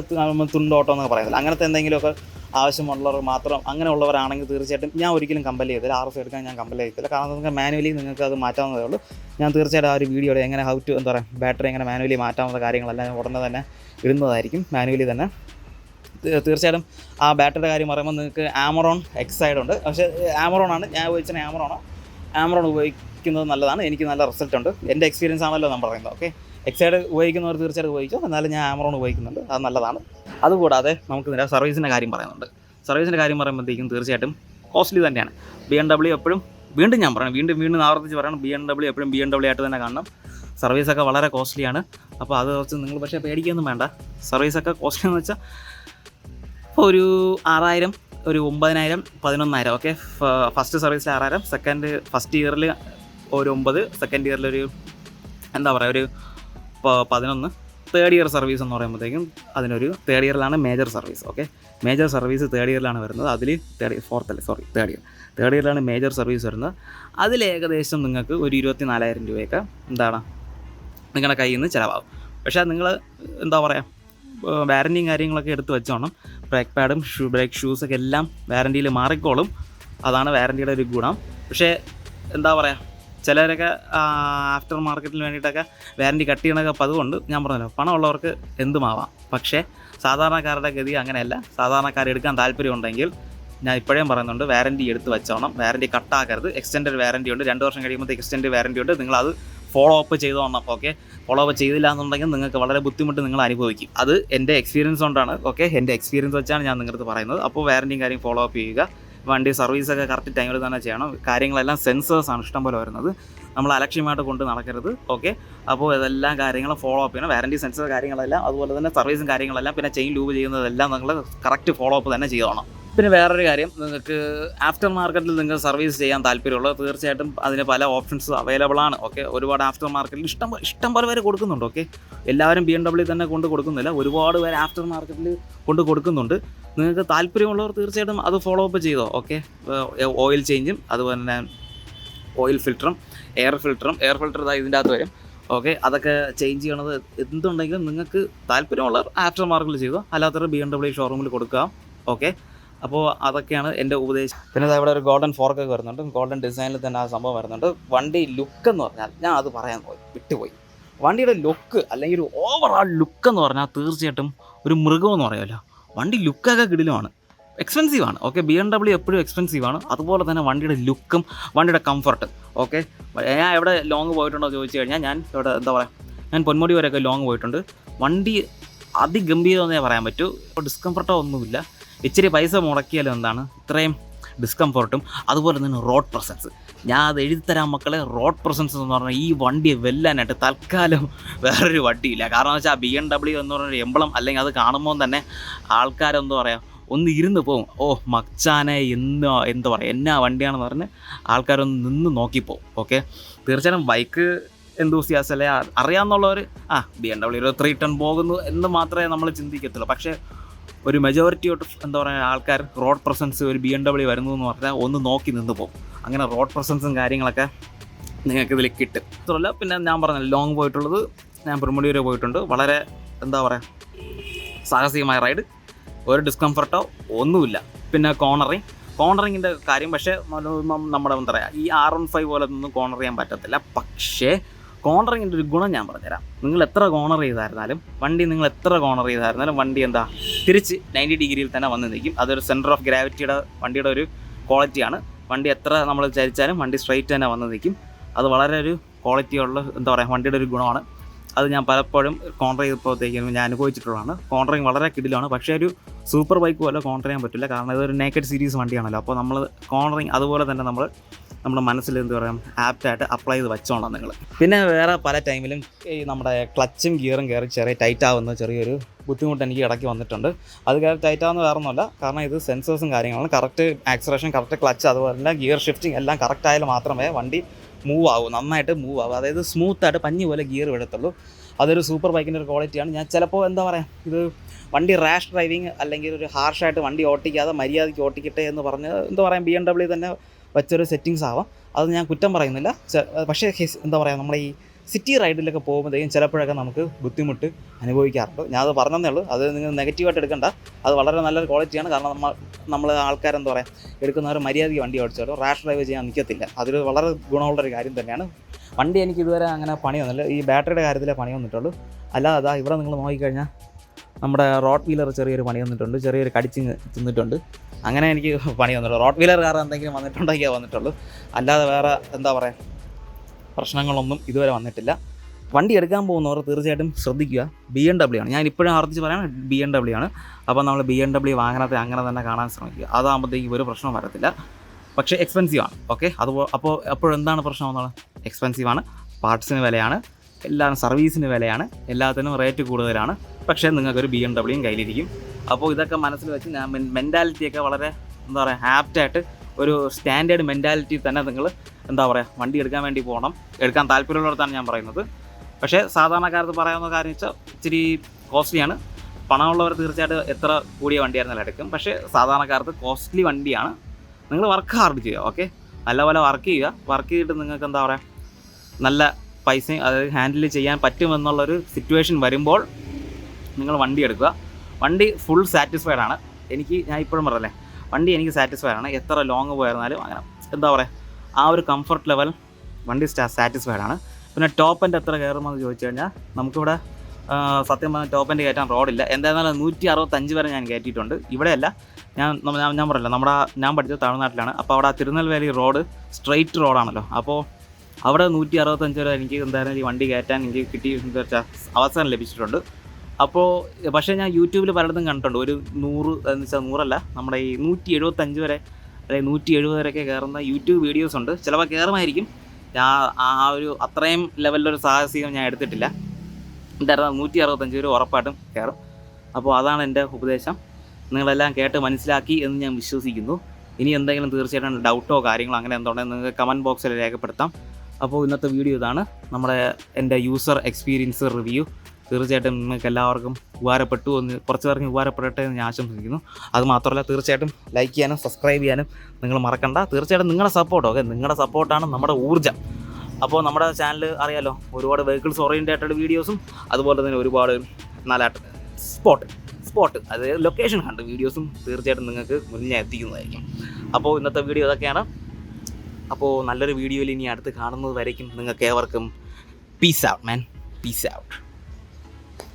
തുണ്ടോട്ടോ എന്നൊക്കെ പറയുന്നത് അങ്ങനത്തെ എന്തെങ്കിലുമൊക്കെ ആവശ്യമുള്ളവർ മാത്രം അങ്ങനെയുള്ളവരാണെങ്കിൽ തീർച്ചയായിട്ടും ഞാൻ ഒരിക്കലും കമ്പൽ ചെയ്തില്ല ആർ എഫ് എടുക്കാൻ ഞാൻ കമ്പൽ ചെയ്തില്ല കാരണം നിങ്ങൾക്ക് മാനുവലി നിങ്ങൾക്ക് അത് മാറ്റാവുന്നതേ ഉള്ളൂ. ഞാൻ തീർച്ചയായിട്ടും ആ ഒരു വീഡിയോയുടെ എങ്ങനെ ഹൗ ടു എന്താ പറയുക ബാറ്ററി എങ്ങനെ മാനുവലി മാറ്റാവുന്ന കാര്യങ്ങളെല്ലാം ഉടനെ തന്നെ ഇടുന്നതായിരിക്കും മാനുവലി തന്നെ. തീർച്ചയായിട്ടും ആ ബാറ്ററിയുടെ കാര്യം പറയുമ്പോൾ നിങ്ങൾക്ക് ആമറോൺ എക്സൈഡ് ഉണ്ട്. പക്ഷേ ആമറോൺ ആണ്. ഞാൻ ഉപയോഗിച്ചത് ആമറോണോ ആമറോൺ ഉപയോഗിക്കുന്നത് നല്ലതാണ്. എനിക്ക് നല്ല റിസൾട്ട് ഉണ്ട്. എന്റെ എക്സ്പീരിയൻസ് ആണല്ലോ ഞാൻ പറയുന്നത്. ഓക്കെ എക്സൈഡ് ഉപയോഗിക്കുന്നവർ തീർച്ചയായിട്ടും ഉപയോഗിക്കും. എന്നാലും ഞാൻ ആമറോൺ ഉപയോഗിക്കുന്നുണ്ട്. അത് നല്ലതാണ്. അതുകൂടാതെ നമുക്ക് ഇതിന്റെ സർവീസിന്റെ കാര്യം പറയുന്നുണ്ട്. സർവീസിന്റെ കാര്യം പറയുമ്പോഴത്തേക്കും തീർച്ചയായിട്ടും കോസ്റ്റ്ലി തന്നെയാണ്. ബി എം ഡബ്ല്യു എപ്പോഴും വീണ്ടും ഞാൻ പറയണം. വീണ്ടും വീണ്ടും ആവർത്തിച്ച് പറയണം. ബി എം ഡബ്ല്യു എപ്പോഴും ബി എം ഡബ്ല്യു ആയിട്ട് തന്നെ കാണണം. സർവീസൊക്കെ വളരെ കോസ്റ്റ്ലിയാണ് അപ്പോൾ അത് കുറച്ച് നിങ്ങൾ പക്ഷേ പേടിക്കൊന്നും വേണ്ട. സർവീസൊക്കെ കോസ്റ്റ്ലി എന്ന് വെച്ചാൽ ഒരു ആറായിരം ഒരു ഒമ്പതിനായിരം പതിനൊന്നായിരം ഓക്കെ ഫസ്റ്റ് സർവീസിൽ ആറായിരം സെക്കൻഡ് ഫസ്റ്റ് ഇയറിൽ ഒരു ഒമ്പത് സെക്കൻഡ് ഇയറിൽ ഒരു എന്താ പറയുക ഒരു പതിനൊന്ന് തേർഡ് ഇയർ സർവീസ് എന്ന് പറയുമ്പോഴത്തേക്കും അതിനൊരു third ഇയറിലാണ് major service okay major service third ഇയറിലാണ് വരുന്നത്. അതിൽ തേർഡ് ഫോർത്ത് അല്ലേ? സോറി തേർഡ് ഇയർ തേർഡ് ഇയറിലാണ് മേജർ സർവീസ് വരുന്നത്. അതിൽ ഏകദേശം നിങ്ങൾക്ക് ഒരു ഇരുപത്തി നാലായിരം രൂപയൊക്കെ എന്താണ് നിങ്ങളുടെ കയ്യിൽ നിന്ന് ചിലവാകും. പക്ഷേ നിങ്ങൾ എന്താ പറയുക വാറന്റിയും കാര്യങ്ങളൊക്കെ എടുത്ത് വെച്ചോണം. ബ്രേക്ക് പാഡും ഷൂ ബ്രേക്ക് ഷൂസൊക്കെ എല്ലാം വാറന്റിയിൽ മാറിക്കോളും. അതാണ് വാറന്റിയുടെ ഒരു ഗുണം. പക്ഷേ എന്താ പറയുക ചിലരൊക്കെ ആഫ്റ്റർ മാർക്കറ്റിന് വേണ്ടിയിട്ടൊക്കെ വാറണ്ടി കട്ട് ചെയ്യണൊക്കെ അപ്പോൾ ഞാൻ പറഞ്ഞല്ലോ പണമുള്ളവർക്ക് എന്തുമാവാം. പക്ഷേ സാധാരണക്കാരുടെ ഗതി അങ്ങനെയല്ല. സാധാരണക്കാർ എടുക്കാൻ താല്പര്യമുണ്ടെങ്കിൽ ഞാൻ ഇപ്പോഴേ പറയുന്നുണ്ട് വാറണ്ടി എടുത്ത് വെച്ചോണം. വാറണ്ടി കട്ടാക്കരുത് എക്സ്റ്റൻഡ് വാറണ്ടി ഉണ്ട്. രണ്ട് വർഷം കഴിയുമ്പോൾ എക്സ്റ്റൻഡ് വാറണ്ടി ഉണ്ട്. നിങ്ങളത് ഫോളോ അപ്പ് ചെയ്തോണം ഓക്കെ ഫോളോ അപ്പ് ചെയ്തില്ല എന്നുണ്ടെങ്കിൽ നിങ്ങൾക്ക് വളരെ ബുദ്ധിമുട്ട് നിങ്ങൾ അനുഭവിക്കും. അത് എന്റെ എക്സ്പീരിയൻസ് കൊണ്ടാണ് ഓക്കെ എന്റെ എക്സ്പീരിയൻസ് വെച്ചാണ് ഞാൻ നിങ്ങളുടെ പറയുന്നത്. അപ്പോൾ വാറന്റിയും കാര്യം ഫോളോ അപ്പ് ചെയ്യുക. വണ്ടി സർവീസൊക്കെ കറക്റ്റ് ടൈമിൽ തന്നെ ചെയ്യണം. കാര്യങ്ങളെല്ലാം സെൻസേഴ്സാണ് ഇഷ്ടംപോലെ വരുന്നത്. നമ്മൾ അലക്ഷ്യമായിട്ട് കൊണ്ട് നടക്കരുത്. ഓക്കെ അപ്പോൾ ഇതെല്ലാം കാര്യങ്ങളും ഫോളോ അപ്പ് ചെയ്യണം. വാറന്റി സെൻസർ കാര്യങ്ങളെല്ലാം അതുപോലെ തന്നെ സർവീസും കാര്യങ്ങളെല്ലാം പിന്നെ ചെയിൻ ലൂബ് ചെയ്യുന്നതെല്ലാം നിങ്ങൾ കറക്റ്റ് ഫോളോ അപ്പ് തന്നെ ചെയ്യണം പിന്നെ വേറൊരു കാര്യം നിങ്ങൾക്ക് ആഫ്റ്റർ മാർക്കറ്റിൽ നിങ്ങൾ സർവീസ് ചെയ്യാൻ താല്പര്യമുള്ളത് തീർച്ചയായിട്ടും അതിന് പല ഓപ്ഷൻസ് അവൈലബിൾ ആണ്. ഓക്കെ ഒരുപാട് ആഫ്റ്റർ മാർക്കറ്റിൽ ഇഷ്ടം ഇഷ്ടം പോലെ പേര് കൊടുക്കുന്നുണ്ട്. ഓക്കെ എല്ലാവരും ബി എം ഡബ്ല്യൂ തന്നെ കൊണ്ട് കൊടുക്കുന്നില്ല. ഒരുപാട് പേര് ആഫ്റ്റർ മാർക്കറ്റിൽ കൊണ്ട് കൊടുക്കുന്നുണ്ട്. നിങ്ങൾക്ക് താല്പര്യമുള്ളവർ തീർച്ചയായിട്ടും അത് ഫോളോ അപ്പ് ചെയ്തോ ഓക്കെ ഓയിൽ ചേഞ്ചും അതുപോലെ തന്നെ ഓയിൽ ഫിൽറ്ററും എയർ ഫിൽറ്ററും എയർ ഫിൽറ്റർ ഇതാ ഇതിന്റെ അകത്ത് വരും ഓക്കെ അതൊക്കെ ചേഞ്ച് ചെയ്യണത് എന്തുണ്ടെങ്കിലും നിങ്ങൾക്ക് താല്പര്യമുള്ളവർ ആഫ്റ്റർ മാർക്കിൽ ചെയ്തോ അല്ലാത്തവർ ബി എം ഡബ്ല്യു ഷോറൂമിൽ കൊടുക്കുക ഓക്കെ അപ്പോൾ അതൊക്കെയാണ് എന്റെ ഉപദേശം. പിന്നെ ഇവിടെ ഒരു ഗോൾഡൻ ഫോർക്ക് ഒക്കെ വരുന്നുണ്ട് ഗോൾഡൻ ഡിസൈനിൽ തന്നെ ആ സംഭവം വരുന്നുണ്ട്. വണ്ടി ലുക്ക് എന്ന് പറഞ്ഞാൽ ഞാൻ അത് പറയാൻ പോയി വിട്ടുപോയി. വണ്ടിയുടെ ലുക്ക് അല്ലെങ്കിൽ ഒരു ഓവറാൾ ലുക്ക് എന്ന് പറഞ്ഞാൽ തീർച്ചയായിട്ടും ഒരു മൃഗമെന്ന് പറയുമല്ലോ. വണ്ടി ലുക്കൊക്കെ കിടിലുമാണ്. എക്സ്പെൻസീവ് ആണ് ഓക്കെ ബി എം ഡബ്ല്യു എപ്പോഴും എക്സ്പെൻസീവ് ആണ്. അതുപോലെ തന്നെ വണ്ടിയുടെ ലുക്കും വണ്ടിയുടെ കംഫർട്ട് ഓക്കെ ഞാൻ എവിടെ ലോങ് പോയിട്ടുണ്ടോ ചോദിച്ചു കഴിഞ്ഞാൽ ഞാൻ ഇവിടെ എന്താ പറയുക ഞാൻ പൊന്മുടി വരെയൊക്കെ ലോങ് പോയിട്ടുണ്ട്. വണ്ടി അതിഗംഭീരമെന്നേ പറയാൻ പറ്റൂ. ഡിസ്കംഫർട്ടോ ഒന്നുമില്ല. ഇച്ചിരി പൈസ മുടക്കിയാലും എന്താണ്? ഇത്രയും ഡിസ്കംഫർട്ടും അതുപോലെ തന്നെ റോഡ് പ്രസൻസ് ഞാൻ അത് എഴുതിത്തരാൻ മക്കളെ. റോഡ് പ്രസൻസ് എന്ന് പറഞ്ഞാൽ ഈ വണ്ടി വെല്ലാനായിട്ട് തൽക്കാലം വേറൊരു വണ്ടിയില്ല. കാരണം എന്ന് വെച്ചാൽ ബി എം ഡബ്ല്യു എന്ന് പറഞ്ഞൊരു എംബളം അല്ലെങ്കിൽ അത് കാണുമ്പോൾ തന്നെ ആൾക്കാരെന്താ പറയാം ഒന്ന് ഇരുന്ന് പോകും ഓ മച്ചാനെ എന്ന് എന്താ പറയുക എന്നാ വണ്ടിയാണെന്ന് പറഞ്ഞ് ആൾക്കാരൊന്ന് നിന്ന് നോക്കിപ്പോവും. ഓക്കെ തീർച്ചയായും ബൈക്ക് എന്തൂസിയാസ് അല്ലെ? അറിയാമെന്നുള്ളവർ ആ B M W three ten പോകുന്നു എന്ന് മാത്രമേ നമ്മൾ ചിന്തിക്കത്തുള്ളൂ. പക്ഷേ ഒരു മെജോറിറ്റി ഓഫ് എന്താ പറയുക ആൾക്കാർ റോഡ് പ്രസൻസ് ഒരു ബി എം ഡബ്ല്യു വരുന്നു എന്ന് പറഞ്ഞാൽ ഒന്ന് നോക്കി നിന്ന് പോകും അങ്ങനെ റോഡ് പ്രസൻസും കാര്യങ്ങളൊക്കെ നിങ്ങൾക്ക് ഇതിൽ കിട്ടും. മാത്രമല്ല പിന്നെ ഞാൻ പറഞ്ഞ ലോങ് പോയിട്ടുള്ളത് ഞാൻ പെരുമുടി വരെ പോയിട്ടുണ്ട്. വളരെ എന്താ പറയുക സാഹസികമായ റൈഡ് ഒരു ഡിസ്കംഫർട്ടോ ഒന്നുമില്ല. പിന്നെ കോർണറിങ് കോർണറിങ്ങിന്റെ കാര്യം പക്ഷേ നമ്മുടെ എന്താ പറയുക ഈ ആർ വൺ ഫൈവ് പോലെ ഒന്നും കോണർ ചെയ്യാൻ പറ്റത്തില്ല. പക്ഷേ കോർണറിങ്ങിന്റെ ഒരു ഗുണം ഞാൻ പറഞ്ഞുതരാം. നിങ്ങൾ എത്ര കോണർ ചെയ്തായിരുന്നാലും വണ്ടി നിങ്ങൾ എത്ര കോണർ ചെയ്തായിരുന്നാലും വണ്ടി എന്താ തിരിച്ച് നയന്റി ഡിഗ്രിയിൽ തന്നെ വന്ന് നിൽക്കും. അതൊരു സെന്റർ ഓഫ് ഗ്രാവിറ്റിയുടെ വണ്ടിയുടെ ഒരു ക്വാളിറ്റിയാണ് വണ്ടി എത്ര നമ്മൾ ചരിച്ചാലും വണ്ടി സ്ട്രൈറ്റ് തന്നെ വന്ന് നിൽക്കും. അത് വളരെ ഒരു ക്വാളിറ്റിയുള്ള എന്താ പറയുക വണ്ടിയുടെ ഒരു ഗുണമാണ്. അത് ഞാൻ പലപ്പോഴും കോൺട്ര ചെയ്തപ്പോഴത്തേക്കും ഞാൻ അനുഭവിച്ചിട്ടുള്ളതാണ്. കോൺട്രയിങ് വളരെ കിടിലാണ് പക്ഷേ ഒരു സൂപ്പർ ബൈക്ക് പോലെ കോൺട്ര ചെയ്യാൻ പറ്റില്ല. കാരണം ഇതൊരു നേക്കഡ് സീരീസ് വണ്ടിയാണല്ലോ. അപ്പോൾ നമ്മൾ കോൺട്രയിങ് അതുപോലെ തന്നെ നമ്മൾ നമ്മുടെ മനസ്സിൽ എന്ത് പറയാം ആപ്റ്റായിട്ട് അപ്ലൈ ചെയ്ത് വെച്ചോണം നിങ്ങൾ പിന്നെ വേറെ പല ടൈമിലും ഈ നമ്മുടെ ക്ലച്ചും ഗിയറും കയറി ചെറിയ ടൈറ്റ് ആവുന്ന ചെറിയൊരു ബുദ്ധിമുട്ട് എനിക്ക് ഇടയ്ക്ക് വന്നിട്ടുണ്ട്. അത് കയറി ടൈറ്റ് ആവുന്ന വേറെ ഒന്നുമല്ല കാരണം ഇത് സെൻസേഴ്സും കാര്യങ്ങളും കറക്റ്റ് ആക്സറേഷൻ കറക്റ്റ് ക്ലച്ച് അതുപോലെ തന്നെ ഗിയർ ഷിഫ്റ്റിംഗ് എല്ലാം കറക്റ്റ് ആയാലും മാത്രമേ വണ്ടി മൂവ് ആവും. നന്നായിട്ട് മൂവ് ആവും. അതായത് സ്മൂത്തായിട്ട് പഞ്ഞി പോലെ ഗിയർ വിടത്തുള്ളൂ അതൊരു സൂപ്പർ ബൈക്കിന്റെ ഒരു ക്വാളിറ്റിയാണ് ഞാൻ ചിലപ്പോൾ എന്താ പറയുക ഇത് വണ്ടി റാഷ് ഡ്രൈവിങ് അല്ലെങ്കിൽ ഒരു ഹാർഷായിട്ട് വണ്ടി ഓട്ടിക്കാതെ മര്യാദയ്ക്ക് ഓട്ടിക്കട്ടെ എന്ന് പറഞ്ഞ് എന്താ പറയുക ബി എം ഡബ്ല്യു തന്നെ വെച്ചൊരു സെറ്റിങ്സ് ആവാം. അത് ഞാൻ കുറ്റം പറയുന്നില്ല. പക്ഷേ എന്താ പറയുക നമ്മുടെ ഈ സിറ്റി റൈഡിലൊക്കെ പോകുമ്പോഴത്തേക്കും ചിലപ്പോഴൊക്കെ നമുക്ക് ബുദ്ധിമുട്ട് അനുഭവിക്കാറുണ്ട്. ഞാൻ അത് പറഞ്ഞതേ ഉള്ളൂ. അത് നിങ്ങൾ നെഗറ്റീവായിട്ട് എടുക്കണ്ട. അത് വളരെ നല്ലൊരു ക്വാളിറ്റിയാണ് കാരണം നമ്മൾ നമ്മൾ ആൾക്കാരെന്താ പറയുക എടുക്കുന്നവർ മര്യാദയ്ക്ക് വണ്ടി ഓടിച്ചാലോ റാഷ് ഡ്രൈവ് ചെയ്യാൻ നിൽക്കത്തില്ല അതൊരു വളരെ ഗുണമുള്ള ഒരു കാര്യം തന്നെയാണ്. വണ്ടി എനിക്ക് ഇതുവരെ അങ്ങനെ പണി വന്നില്ല. ഈ ബാറ്ററിയുടെ കാര്യത്തിലേ പണി വന്നിട്ടുള്ളൂ. അല്ലാതെ ഇവിടെ നിങ്ങൾ നോക്കിക്കഴിഞ്ഞാൽ നമ്മുടെ റോഡ് വീലർ ചെറിയൊരു പണി വന്നിട്ടുണ്ട്. ചെറിയൊരു കടിച്ച് തിന്നിട്ടുണ്ട്. അങ്ങനെ എനിക്ക് പണി വന്നുള്ളൂ റോഡ് വീലർ കാർ എന്തെങ്കിലും വന്നിട്ടുണ്ടെങ്കിൽ വന്നിട്ടുള്ളൂ. അല്ലാതെ വേറെ എന്താ പറയുക പ്രശ്നങ്ങളൊന്നും ഇതുവരെ വന്നിട്ടില്ല. വണ്ടി എടുക്കാൻ പോകുന്നവർ തീർച്ചയായിട്ടും ശ്രദ്ധിക്കുക. ബി എം ഡബ്ല്യു ആണ്. ഞാൻ ഇപ്പോഴും ആവർത്തിച്ച് പറയാൻ ബി എം ഡബ്ല്യു ആണ്. അപ്പോൾ നമ്മൾ ബി എം ഡബ്ല്യു വാഹനത്തെ അങ്ങനെ തന്നെ കാണാൻ ശ്രമിക്കുക. അതാകുമ്പോഴത്തേക്ക് ഒരു പ്രശ്നവും വരത്തില്ല. പക്ഷേ എക്സ്പെൻസീവ് ആണ്. ഓക്കെ അതുപോ അപ്പോൾ എപ്പോഴെന്താണ് പ്രശ്നം എന്നുള്ളത് എക്സ്പെൻസീവ് ആണ്. പാർട്സിന് വിലയാണ്. എല്ലാം സർവീസിന് വിലയാണ്. എല്ലാത്തിനും റേറ്റ് കൂടുതലാണ്. പക്ഷേ നിങ്ങൾക്കൊരു ബി എം ഡബ്ല്യൂയും കയ്യിലിരിക്കും. അപ്പോൾ ഇതൊക്കെ മനസ്സിൽ വെച്ച് ഞാൻ മെന്റാലിറ്റിയൊക്കെ വളരെ എന്താ പറയുക ആപ്റ്റായിട്ട് ഒരു സ്റ്റാൻഡേർഡ് മെന്റാലിറ്റി തന്നെ നിങ്ങൾ എന്താ പറയുക വണ്ടി എടുക്കാൻ വേണ്ടി പോകണം എടുക്കാൻ താല്പര്യമുള്ളവർത്താണ് ഞാൻ പറയുന്നത്. പക്ഷേ സാധാരണക്കാർക്ക് പറയാവുന്ന കാര്യം വെച്ചാൽ ഇച്ചിരി കോസ്റ്റ്ലിയാണ് പണമുള്ളവർ തീർച്ചയായിട്ടും എത്ര കൂടിയ വണ്ടിയായിരുന്നാലും എടുക്കും. പക്ഷേ സാധാരണക്കാർക്ക് കോസ്റ്റ്ലി വണ്ടിയാണ്. നിങ്ങൾ വർക്ക് ഹാർഡ് ചെയ്യുക ഓക്കെ നല്ലപോലെ വർക്ക് ചെയ്യുക. വർക്ക് ചെയ്തിട്ട് നിങ്ങൾക്ക് എന്താ പറയുക നല്ല പൈസയും അതായത് ഹാൻഡിൽ ചെയ്യാൻ പറ്റുമെന്നുള്ളൊരു സിറ്റുവേഷൻ വരുമ്പോൾ നിങ്ങൾ വണ്ടി എടുക്കുക. വണ്ടി ഫുൾ സാറ്റിസ്ഫൈഡ് ആണ്. എനിക്ക് ഞാൻ ഇപ്പോഴും പറഞ്ഞല്ലേ വണ്ടി എനിക്ക് സാറ്റിസ്ഫൈഡ് ആണ്. എത്ര ലോങ് പോയിരുന്നാലും അങ്ങനെ എന്താ പറയുക ആ ഒരു കംഫർട്ട് ലെവൽ വണ്ടി സാറ്റിസ്ഫൈഡ് ആണ്. പിന്നെ ടോപ്പ് എന്റെ എത്ര കയറുമെന്ന് ചോദിച്ചു കഴിഞ്ഞാൽ നമുക്കിവിടെ സത്യം പറഞ്ഞാൽ ടോപ്പ് എന്റെ കയറ്റാൻ റോഡില്ല എന്തായിരുന്നാലും നൂറ്റി അറുപത്തഞ്ച് വരെ ഞാൻ കയറ്റിയിട്ടുണ്ട്. ഇവിടെയല്ല ഞാൻ ഞാൻ- പറയില്ല നമ്മുടെ ഞാൻ പഠിച്ചത് തമിഴ്നാട്ടിലാണ്. അപ്പോൾ അവിടെ തിരുനെൽവേലി റോഡ് സ്ട്രെയിറ്റ് റോഡാണല്ലോ അപ്പോൾ അവിടെ നൂറ്റി അറുപത്തഞ്ച് വരെ എനിക്ക് എന്തായാലും ഈ വണ്ടി കയറ്റാൻ എനിക്ക് കിട്ടി അവസരം ലഭിച്ചിട്ടുണ്ട്. അപ്പോൾ പക്ഷേ ഞാൻ യൂട്യൂബിൽ പലയിടത്തും കണ്ടിട്ടുണ്ട്. ഒരു നൂറ് എന്ന് വെച്ചാൽ നൂറല്ല നമ്മുടെ ഈ നൂറ്റി എഴുപത്തഞ്ച് വരെ അല്ലെങ്കിൽ നൂറ്റി എഴുപത് വരെയൊക്കെ കയറുന്ന യൂട്യൂബ് വീഡിയോസ് ഉണ്ട്. ചിലപ്പോൾ കയറുമായിരിക്കും ഞാൻ ആ ഒരു അത്രയും ലെവലിലൊരു സാഹസികം ഞാൻ എടുത്തിട്ടില്ല. എന്തായിരുന്നു നൂറ്റി അറുപത്തഞ്ച് പേര് ഉറപ്പായിട്ടും കയറും അപ്പോൾ അതാണ് എന്റെ ഉപദേശം. നിങ്ങളെല്ലാം കേട്ട് മനസ്സിലാക്കി എന്ന് ഞാൻ വിശ്വസിക്കുന്നു. ഇനി എന്തെങ്കിലും തീർച്ചയായിട്ടും ഡൗട്ടോ കാര്യങ്ങളോ അങ്ങനെ എന്തുണ്ടെങ്കിൽ നിങ്ങൾക്ക് കമന്റ് ബോക്സിൽ രേഖപ്പെടുത്താം. അപ്പോൾ ഇന്നത്തെ വീഡിയോ ഇതാണ്. നമ്മുടെ എന്റെ യൂസർ എക്സ്പീരിയൻസ് റിവ്യൂ തീർച്ചയായിട്ടും നിങ്ങൾക്ക് എല്ലാവർക്കും ഉപകാരപ്പെട്ടു എന്ന് കുറച്ച് പേർക്ക് ഉപകാരപ്പെടട്ടെ എന്ന് ഞാൻ ആശംസിക്കുന്നു. അത് മാത്രമല്ല തീർച്ചയായിട്ടും ലൈക്ക് ചെയ്യാനും സബ്സ്ക്രൈബ് ചെയ്യാനും നിങ്ങൾ മറക്കണ്ട. തീർച്ചയായിട്ടും നിങ്ങളുടെ സപ്പോർട്ട് ഓക്കെ നിങ്ങളുടെ സപ്പോർട്ടാണ് നമ്മുടെ ഊർജം. അപ്പോൾ നമ്മുടെ ചാനൽ അറിയാലോ ഒരുപാട് വെഹിക്കിൾസ് ഓറിയന്റേറ്റഡ് വീഡിയോസും അതുപോലെ തന്നെ ഒരുപാട് നല്ല സ്പോട്ട് സ്പോട്ട് അതായത് ലൊക്കേഷൻ കണ്ട് വീഡിയോസും തീർച്ചയായിട്ടും നിങ്ങൾക്ക് മുന്നിൽ എത്തിക്കുന്നതായിരിക്കും. അപ്പോൾ ഇന്നത്തെ വീഡിയോ ഇതൊക്കെയാണ്. അപ്പോൾ നല്ലൊരു വീഡിയോയിൽ ഇനി അടുത്ത് കാണുന്നത് വരയ്ക്കും. നിങ്ങൾക്ക് ഏവർക്കും peace out man peace out